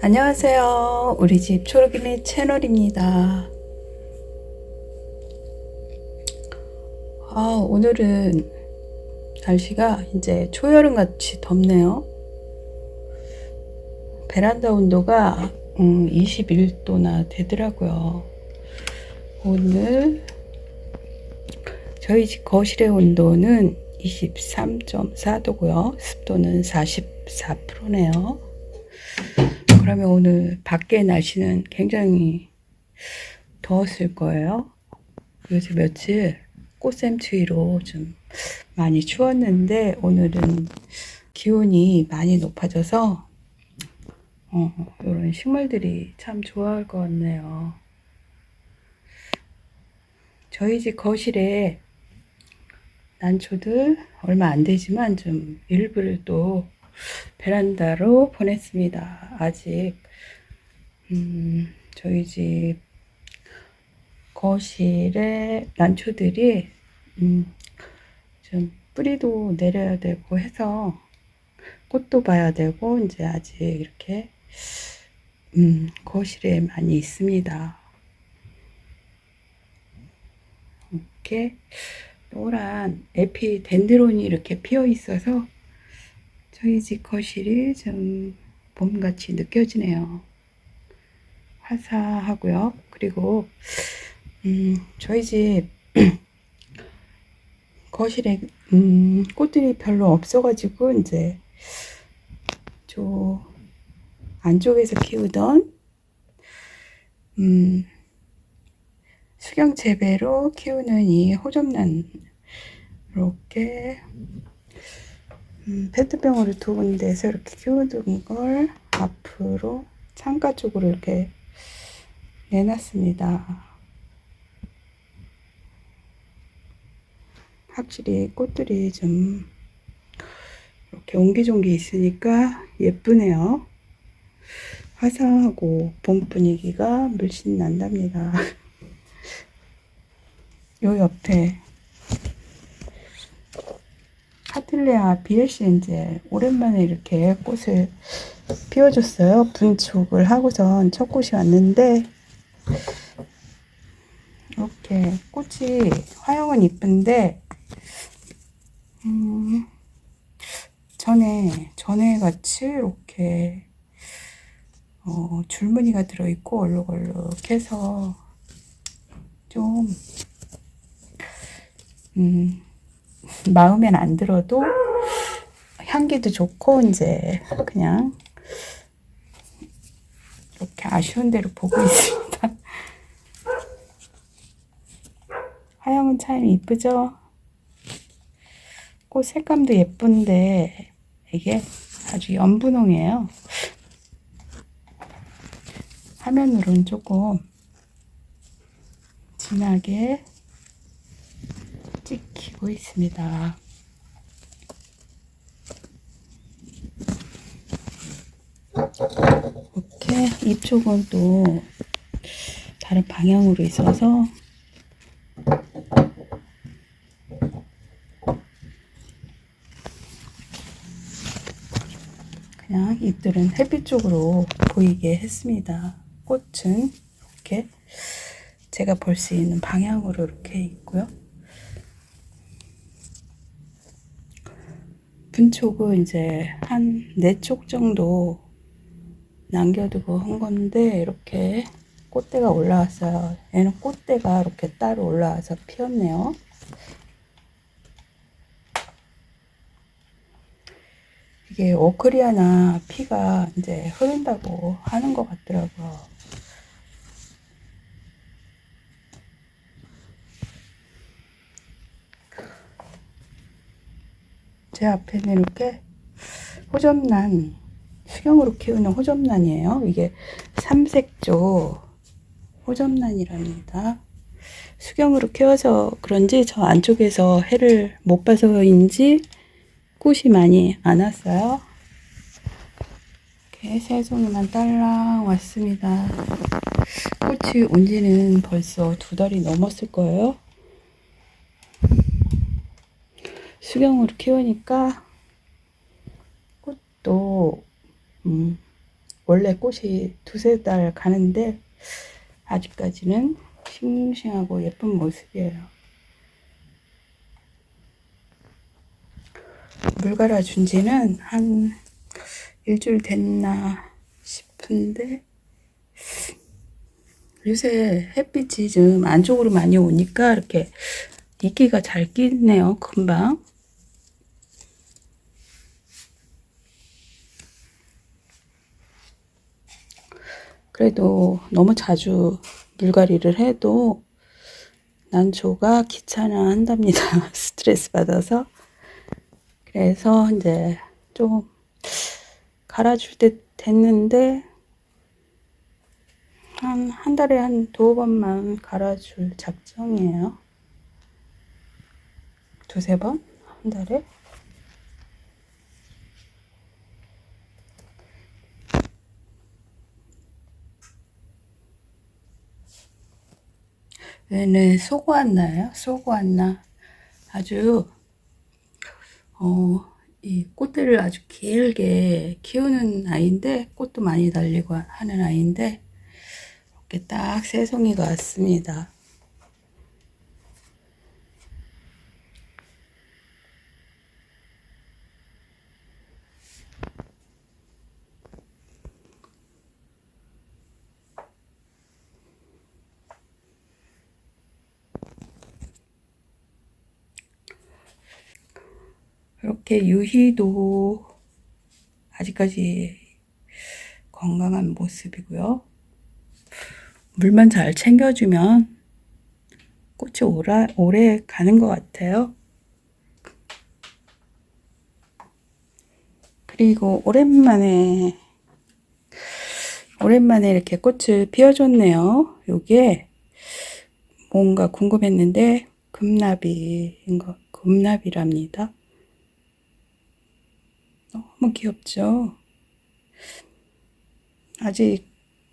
안녕하세요. 우리 집 초록이네 채널입니다. 아, 오늘은 날씨가 이제 초여름 같이 덥네요. 베란다 온도가 음, 21도나 되더라고요. 오늘 저희 집 거실의 온도는 23.4도고요. 습도는 44%네요. 그러면 오늘 밖에 날씨는 굉장히 더웠을 거예요. 요새 며칠 꽃샘추위로 좀 많이 추웠는데 오늘은 기온이 많이 높아져서 어, 이런 식물들이 참 좋아할 것 같네요. 저희 집 거실에 난초들 얼마 안 되지만 좀 일부를 또 베란다로 보냈습니다. 아직 음, 저희 집 거실에 난초들이 음, 좀 뿌리도 내려야 되고 해서 꽃도 봐야 되고 이제 아직 이렇게 음, 거실에 많이 있습니다. 이렇게 노란 에피 덴드론이 이렇게 피어 있어서 저희 집 거실이 좀 봄같이 느껴지네요. 화사하고요. 그리고 음, 저희 집 거실에 음, 꽃들이 별로 없어가지고 이제 저 안쪽에서 키우던 음, 수경 재배로 키우는 이 호접란 이렇게 음, 페트병으로 두 군데에서 이렇게 키우던 걸 앞으로 창가 쪽으로 이렇게 내놨습니다. 확실히 꽃들이 좀 이렇게 옹기종기 있으니까 예쁘네요. 화사하고 봄 분위기가 물씬 난답니다. 요 옆에 카틀레아 비엘시엔제 오랜만에 이렇게 꽃을 피워줬어요. 분촉을 하고선 첫 꽃이 왔는데 이렇게 꽃이 화형은 이쁜데 음, 전에 전에 같이 이렇게 어, 줄무늬가 들어있고 얼룩얼룩해서 좀 음, 마음엔 안 들어도 향기도 좋고 이제 그냥 이렇게 아쉬운 대로 보고 있습니다. 화형은 참 이쁘죠? 꽃 색감도 예쁜데 이게 아주 연분홍이에요. 화면으로는 조금 진하게 찍히고 있습니다. 이렇게 입쪽은 또 다른 방향으로 있어서 그냥 잎들은 햇빛 쪽으로 보이게 했습니다. 꽃은 이렇게 제가 볼 수 있는 방향으로 이렇게 있고요. 분촉은 이제 한 네 쪽 정도 남겨두고 한 건데 이렇게 꽃대가 올라왔어요. 얘는 꽃대가 이렇게 따로 올라와서 피었네요. 이게 오크리아나 피가 이제 흐른다고 하는 것 같더라고요. 제 앞에는 이렇게 호접란 수경으로 키우는 호접란이에요. 이게 삼색조 호접란이랍니다. 수경으로 키워서 그런지 저 안쪽에서 해를 못 봐서인지 꽃이 많이 안 왔어요. 이렇게 세 송이만 딸랑 왔습니다. 꽃이 온 지는 벌써 두 달이 넘었을 거예요. 수경으로 키우니까 꽃도 음, 원래 꽃이 두세 달 가는데 아직까지는 싱싱하고 예쁜 모습이에요. 물 갈아준 지는 한 일주일 됐나 싶은데 요새 햇빛이 좀 안쪽으로 많이 오니까 이렇게 이끼가 잘 끼네요, 금방. 그래도 너무 자주 물갈이를 해도 난초가 귀찮아 한답니다. 스트레스 받아서. 그래서 이제 좀 갈아줄 때 됐는데 한, 한 달에 한두 번만 갈아줄 작정이에요. 두세 번? 한 달에? 얘는 소고안나예요. 소고안나. 아주 어, 이 꽃들을 아주 길게 키우는 아이인데 꽃도 많이 달리고 하는 아이인데 이렇게 딱 새송이가 왔습니다. 이렇게 유희도 아직까지 건강한 모습이고요. 물만 잘 챙겨주면 꽃이 오라, 오래 가는 것 같아요. 그리고 오랜만에 오랜만에 이렇게 꽃을 피워줬네요. 요게 뭔가 궁금했는데 금나비인 거 금나비랍니다. 너무 귀엽죠? 아직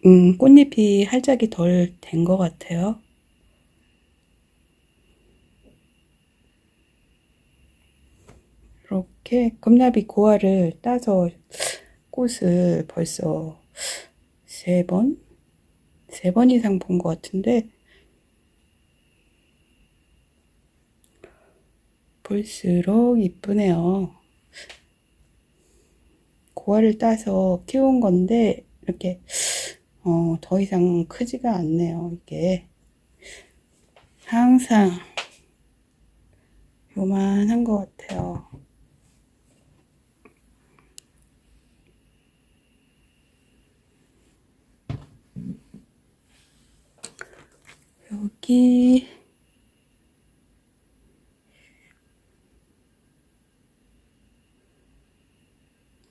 음, 꽃잎이 활짝이 덜 된 것 같아요. 이렇게 금나비 고화를 따서 꽃을 벌써 세 번? 세 번 이상 본 것 같은데 볼수록 이쁘네요. 고화를 따서 키운 건데 이렇게 어, 더 이상 크지가 않네요. 이게 항상 요만한 것 같아요. 여기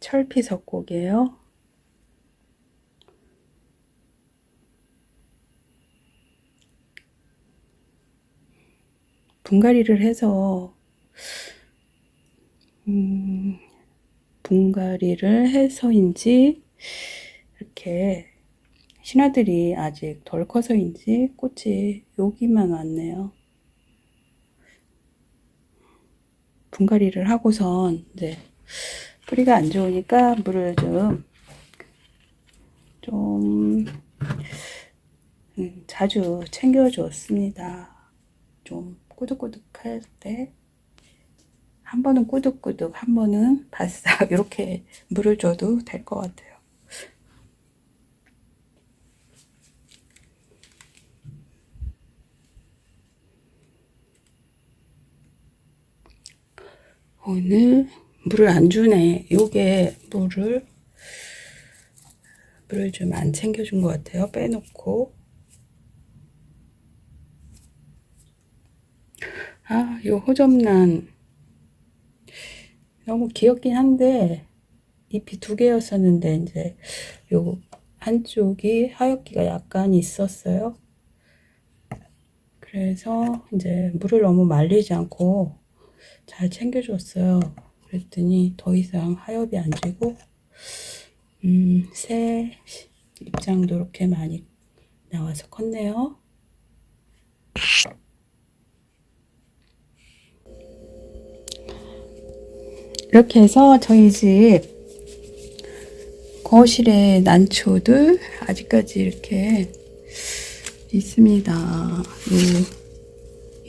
철피 석곡이에요. 분갈이를 해서 음, 분갈이를 해서인지 이렇게 신화들이 아직 덜 커서인지 꽃이 여기만 왔네요. 분갈이를 하고선 이제 뿌리가 안 좋으니까 물을 좀, 좀, 음, 자주 챙겨줬습니다. 좀 꾸덕꾸덕할 때, 한 번은 꾸덕꾸덕, 한 번은 바싹, 이렇게 물을 줘도 될 것 같아요. 오늘 물을 안 주네. 요게 물을 물을 좀 안 챙겨준 것 같아요. 빼놓고 아, 요 호접란 너무 귀엽긴 한데 잎이 두 개였었는데 이제 요 한쪽이 하얗기가 약간 있었어요. 그래서 이제 물을 너무 말리지 않고 잘 챙겨줬어요. 그랬더니 더 이상 하엽이 안 지고 음, 새 입장도 이렇게 많이 나와서 컸네요. 이렇게 해서 저희 집 거실에 난초들 아직까지 이렇게 있습니다. 요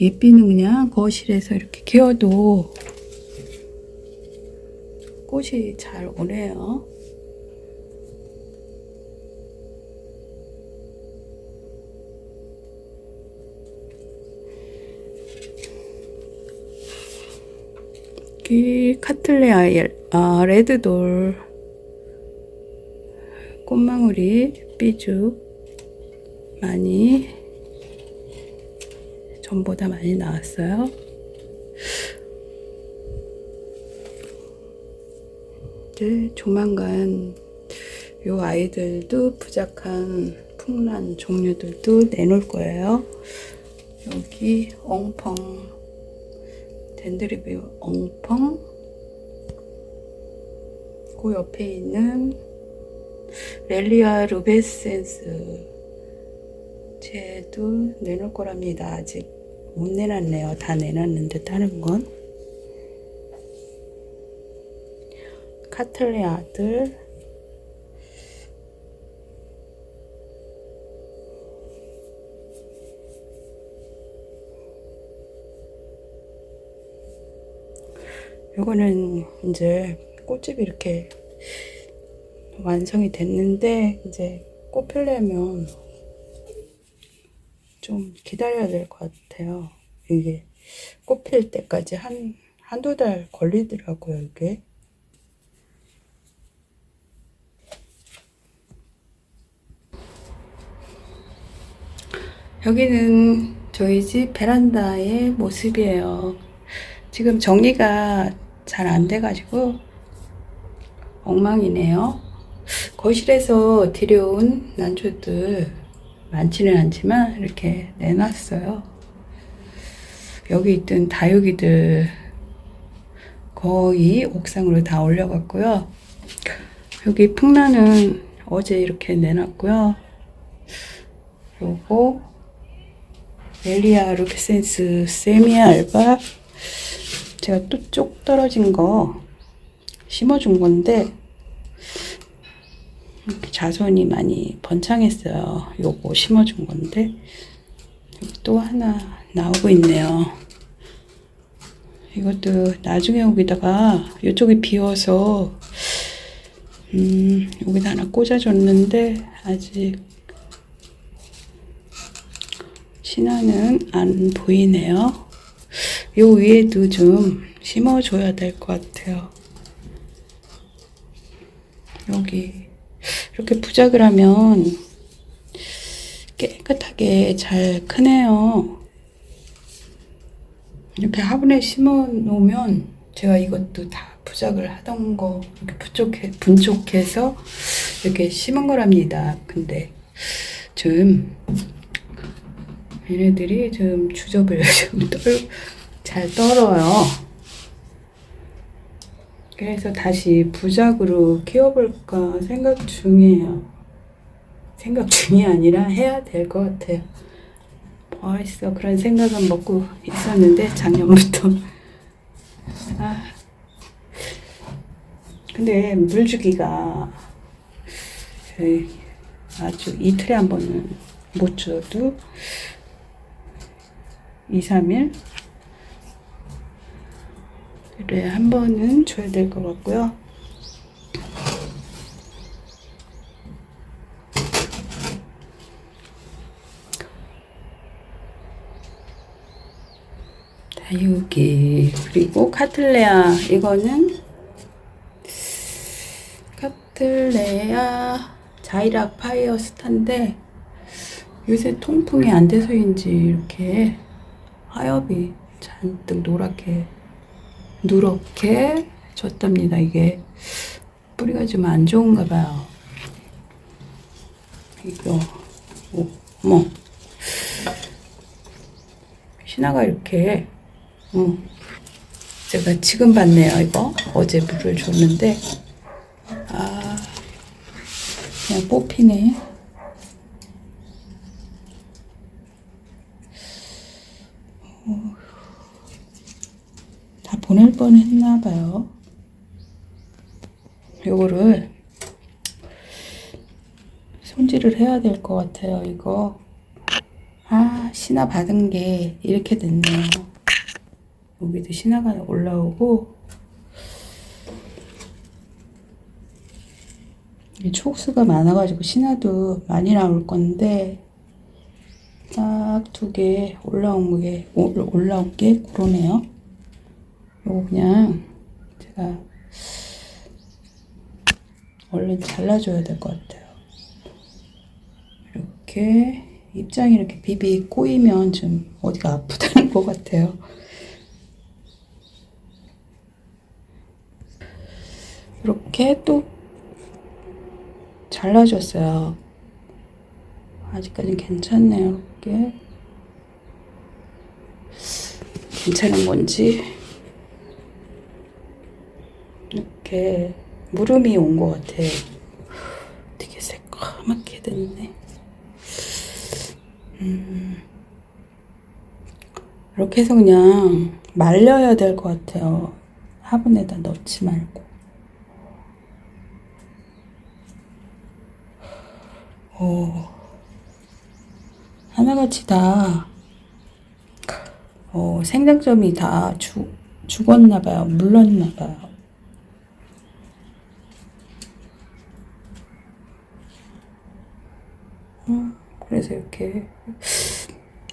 예삐는 그냥 거실에서 이렇게 키워도 꽃이 잘 오네요. 이 카틀레아 엘- 아, 레드돌 꽃망울이 삐죽 많이 전보다 많이 나왔어요. 이제 조만간 요 아이들도 부작한 풍란 종류들도 내놓을 거예요. 여기 엉펑 덴드리비 엉펑 그 옆에 있는 렐리아 루베센스 쟤도 내놓을 거랍니다. 아직 못 내놨네요. 다 내놨는데 다른 건 카틀레 아들 요거는 이제 꽃집이 이렇게 완성이 됐는데 이제 꽃 피려면 좀 기다려야 될 것 같아요. 이게 꽃 필 때까지 한 한두 달 걸리더라고요, 이게. 여기는 저희 집 베란다의 모습이에요. 지금 정리가 잘 안 돼가지고 엉망이네요. 거실에서 들여온 난초들 많지는 않지만 이렇게 내놨어요. 여기 있던 다육이들 거의 옥상으로 다 올려갔고요. 여기 풍란은 어제 이렇게 내놨고요. 요거 멜리아 루피센스 세미알바 제가 또 쪽 떨어진 거 심어준 건데 이렇게 자손이 많이 번창했어요. 요거 심어준 건데 또 하나 나오고 있네요. 이것도 나중에 여기다가 이쪽이 비어서 음 여기다 하나 꽂아줬는데 아직 신화는 안 보이네요. 요 위에도 좀 심어줘야 될 것 같아요. 여기 이렇게 부작을 하면 깨끗하게 잘 크네요. 이렇게 화분에 심어 놓으면 제가 이것도 다 부작을 하던 거 이렇게 부족해, 분촉해서 이렇게 심은 거랍니다. 근데 좀 얘네들이 좀 주접을 좀 떨, 잘 떨어요. 그래서 다시 부작으로 키워볼까 생각 중이에요. 생각 중이 아니라 해야 될 것 같아요. 벌써 그런 생각은 먹고 있었는데 작년부터. 아. 근데 물 주기가 에이, 아주 이틀에 한 번은 못 줘도 2, 3일 그래 한 번은 줘야 될 것 같고요. 다육이 그리고 카틀레아 이거는 카틀레아 자이라 파이어 스타인데 요새 통풍이 안 돼서인지 이렇게 하엽이 잔뜩 노랗게 누렇게 졌답니다. 이게 뿌리가 좀 안 좋은가 봐요. 이거 오, 어머 신화가 이렇게 어, 제가 지금 봤네요. 이거 어제 물을 줬는데 아 그냥 뽑히네. 보낼 뻔 했나 봐요. 요거를 손질을 해야 될 것 같아요, 이거. 아, 신화 받은 게 이렇게 됐네요. 여기도 신화가 올라오고, 이 촉수가 많아가지고 신화도 많이 나올 건데, 딱 두 개 올라온 게, 올- 올라온 게 그러네요. 요거 그냥 제가 얼른 잘라줘야 될 것 같아요. 이렇게 입장이 이렇게 비비 꼬이면 좀 어디가 아프다는 것 같아요. 이렇게 또 잘라줬어요. 아직까지 괜찮네요. 이렇게 괜찮은 건지 이렇게 무름이 온 것 같아요. 되게 새까맣게 됐네. 음, 이렇게 해서 그냥 말려야 될 것 같아요. 화분에다 넣지 말고. 오, 하나같이 다, 어, 생장점이 다 죽, 죽었나봐요. 물렀나봐요. 그래서 이렇게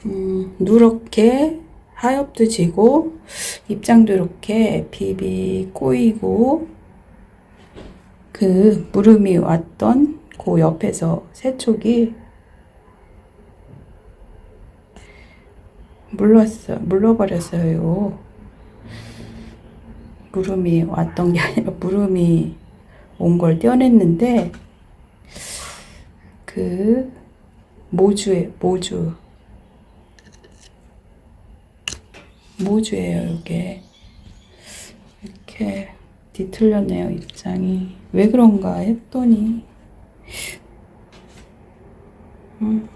음, 누렇게 하엽도 지고 입장도 이렇게 비비 꼬이고 그 물음이 왔던 그 옆에서 세촉이 물렀어 물러버렸어요. 물음이 왔던 게 아니라 물음이 온 걸 떼어냈는데 그 모주에 모주. 모주예요 이게. 이렇게 뒤틀렸네요 입장이. 왜 그런가 했더니. 음.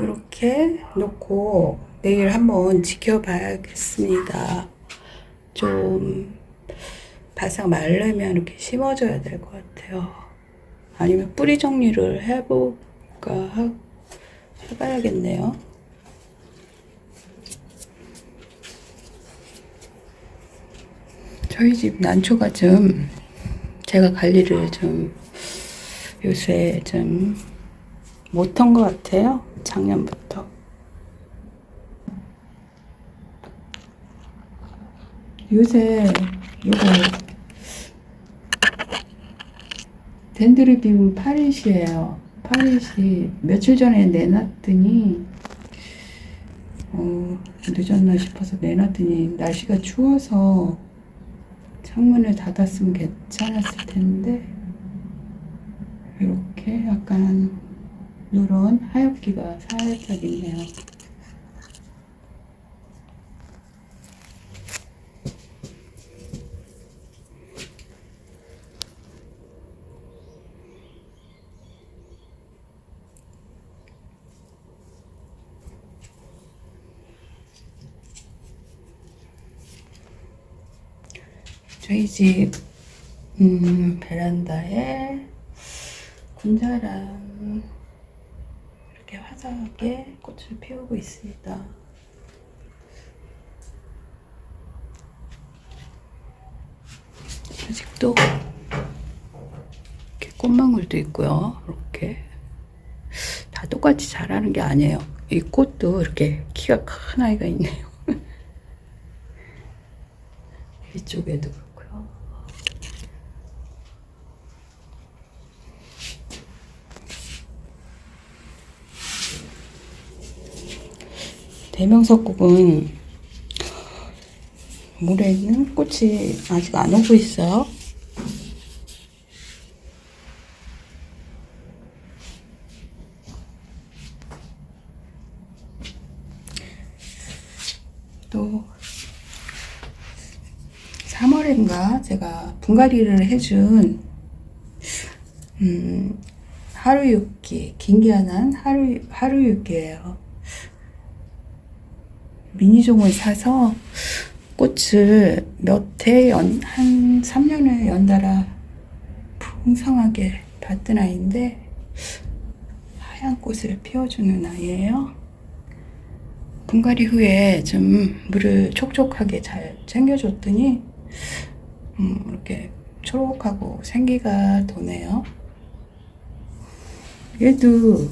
이렇게 놓고 내일 한번 지켜봐야겠습니다. 좀 바싹 마르면 이렇게 심어줘야 될 것 같아요. 아니면 뿌리 정리를 해볼까 하, 해봐야겠네요. 저희 집 난초가 좀 제가 관리를 좀 요새 좀 못한 것 같아요. 작년부터. 요새 이거 덴드르비움 파리시예요. 파리시 며칠 전에 내놨더니 어, 늦었나 싶어서 내놨더니 날씨가 추워서 창문을 닫았으면 괜찮았을 텐데 이렇게 약간 누런 하엽기가 살짝 있네요. 집 음, 베란다에 군자랑 이렇게 화사하게 꽃을 피우고 있습니다. 아직도 이렇게 꽃망울도 있고요. 이렇게 다 똑같이 자라는 게 아니에요. 이 꽃도 이렇게 키가 큰 아이가 있네요. 이쪽에도 그렇고요. 대명석국은 물에 있는 꽃이 아직 안 오고 있어요. 또 3월인가 제가 분갈이를 해준 음, 하루육기 긴기한한 하루 하루육기예요. 미니종을 사서 꽃을 몇 해 연, 한 3년을 연달아 풍성하게 봤던 아이인데 하얀 꽃을 피워주는 아이예요. 분갈이 후에 좀 물을 촉촉하게 잘 챙겨줬더니 음, 이렇게 초록하고 생기가 도네요. 얘도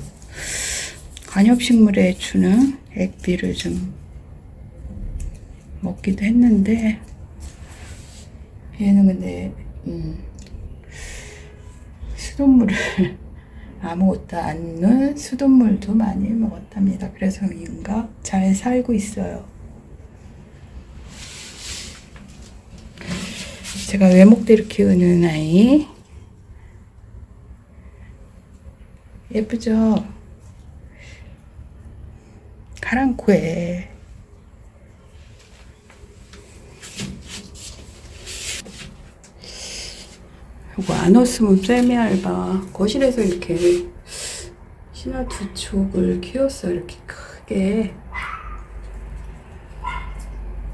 관엽식물에 주는 액비를 좀 먹기도 했는데 얘는 근데 음, 수돗물을 아무것도 안 넣은 수돗물도 많이 먹었답니다. 그래서인가 잘 살고 있어요. 제가 외목대로 키우는 아이 예쁘죠? 가랑코에 이거 안 왔으면 쌤이 알바. 거실에서 이렇게 신화 두 촉을 키웠어 이렇게 크게.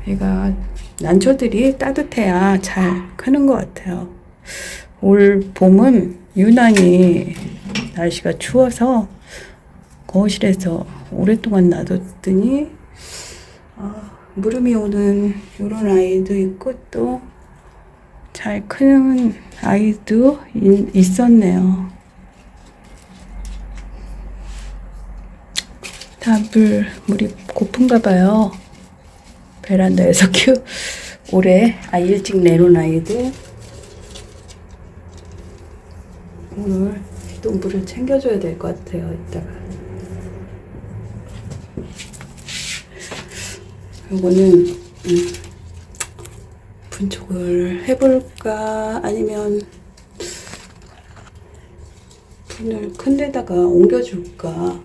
얘가 난초들이 따뜻해야 잘 크는 것 같아요. 올 봄은 유난히 날씨가 추워서 거실에서 오랫동안 놔뒀더니 아, 무름이 오는 이런 아이도 있고 또 잘 크는 아이도 이- 있었네요. 다 물, 물이 고픈가 봐요. 베란다에서 키우, 올해 아, 일찍 내놓은 아이들. 오늘 또 물을 챙겨줘야 될 것 같아요, 이따가. 요거는, 음, 분촉을 해볼까? 아니면 분을 큰 데다가 옮겨줄까?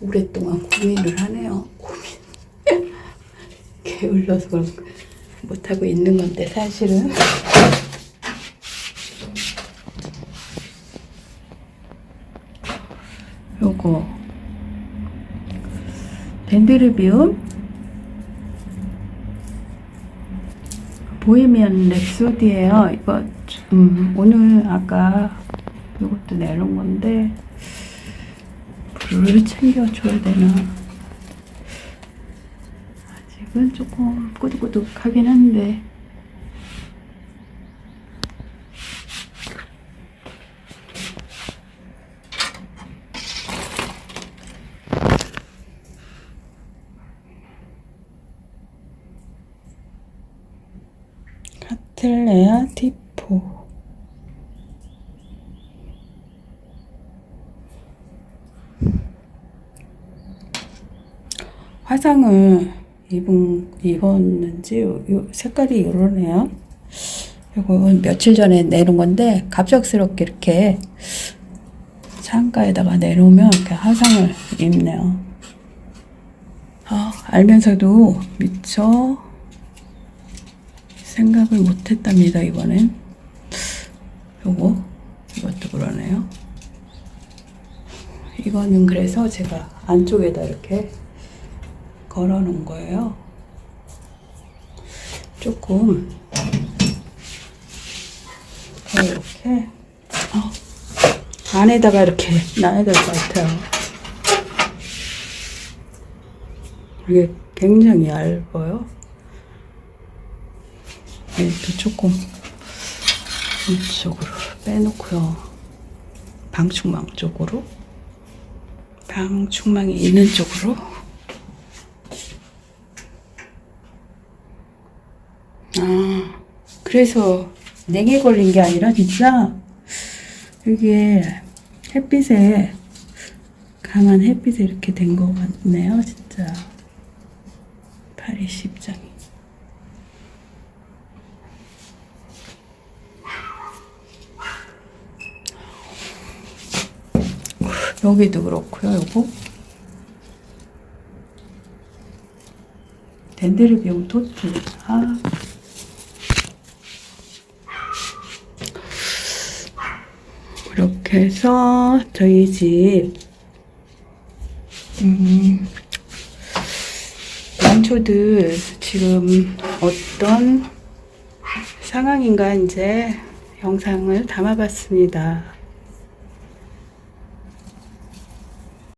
오랫동안 고민을 하네요. 고민. 게을러서 못하고 있는 건데 사실은. 요거. 덴드르비움 보헤미안 랩소디예요. 이거 음, 오늘 아까 이것도 내놓은 건데 불을 챙겨줘야 되나? 아직은 조금 꾸덕꾸덕하긴 한데 카틀레아 티포 화장을 입은 입었는지 색깔이 이러네요. 이거 며칠 전에 내놓은 건데 갑작스럽게 이렇게 창가에다가 내놓으면 이렇게 화장을 입네요. 아, 알면서도 미처 생각을 못했답니다 이번엔. 요거? 이것도 그러네요. 이거는 그래서 제가 안쪽에다 이렇게 걸어 놓은 거예요. 조금 더 이렇게 어, 안에다가 이렇게 놔야 될 것 같아요. 이게 굉장히 얇아요 얘도 조금 이쪽으로 빼놓고요. 방충망 쪽으로. 방충망이 있는 쪽으로. 아, 그래서 냉에 걸린 게 아니라 진짜 이게 햇빛에 강한 햇빛에 이렇게 된 거 같네요, 진짜. 팔이 십장이. 여기도 그렇고요, 요거. 덴드르비움 토티. 아. 이렇게 해서 저희 집, 음, 양초들 지금 어떤 상황인가 이제 영상을 담아봤습니다.